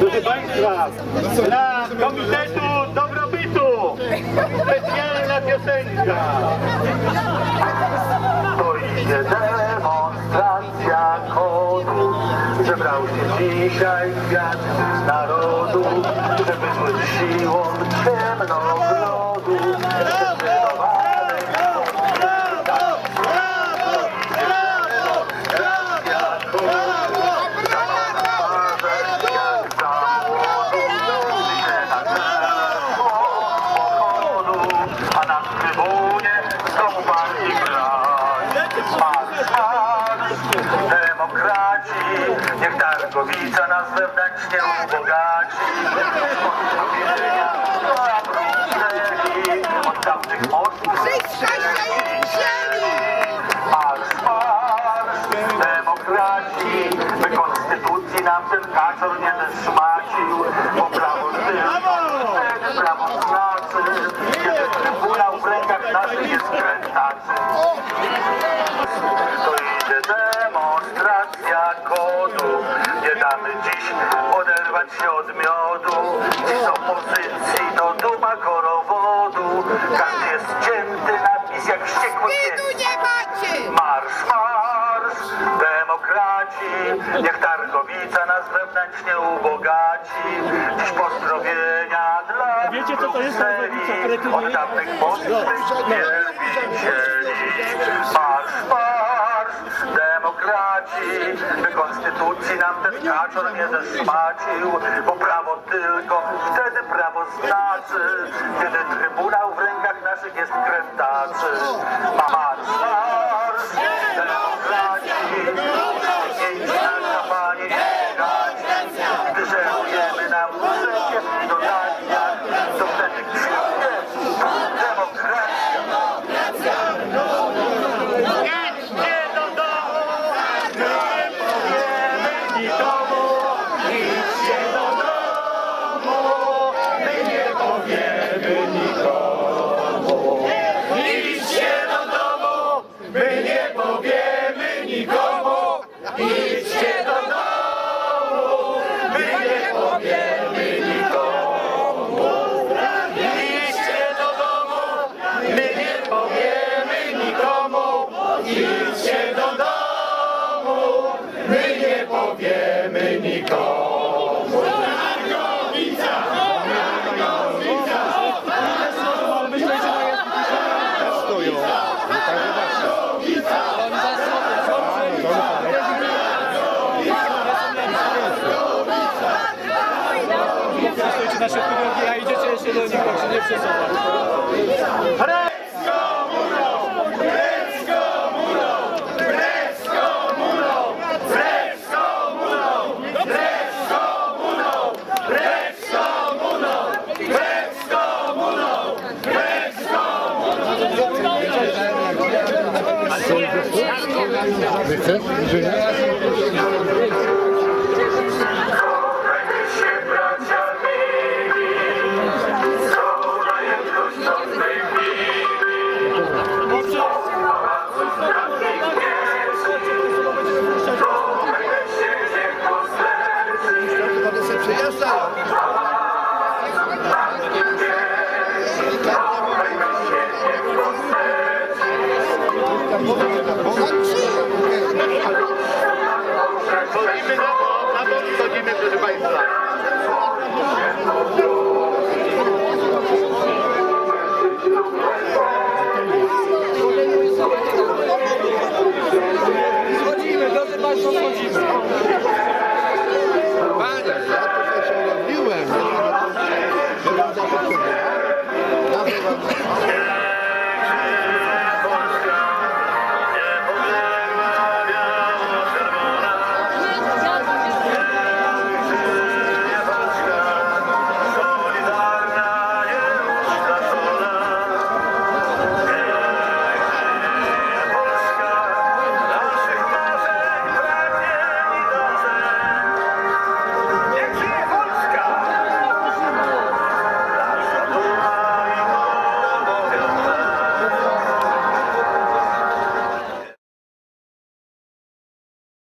Proszę Państwa, dla Komitetu Dobrobytu specjalna piosenka. To idzie demonstracja kodu, zebrał się dzisiaj świat narodu, żeby zły siłą ciemnogrodu wewnętrznie ubogaci. Od Marsz, marsz, demokraci, by konstytucji nam ten kaczor nie zeszmacił, bo prawo tylko wtedy prawo znaczy, oderwać się od miodu, dziś opozycji to duma korowodu, każdy jest cięty na pis jak wściekły pies. Marsz, marsz, demokraci, niech Targowica nas wewnętrznie ubogaci. Dziś pozdrowienia dla wiecie, co to jest Targowica, od dawnych wielbicieli. Marsz, marsz, demokraci, konstytucji nam ten kaczor nie zeszmacił, bo prawo tylko wtedy prawo znaczy, kiedy trybunał w rękach naszych jest krętaczy. Marsz, marsz, demokraci, nie nasza pani ścigać, gdy żerujemy na urzędzie do daniach, to wtedy krzyknie demokracja. Idźcie do domu, my nie powiemy nikomu. Idźcie do domu, my nie powiemy nikomu. Idźcie do domu, my nie powiemy nikomu. Idźcie do domu, my nie powiemy nikomu. Idźcie do domu, my nie powiemy nikomu. Idźcie do domu, my nie powiemy nikomu. Na środku drogi, a idziecie jeszcze do nich, także nie przesuwam. się Chodzimy na bok, na bok chodzimy, proszę Państwa. Chodzimy, drodzy Państwo, chodzimy.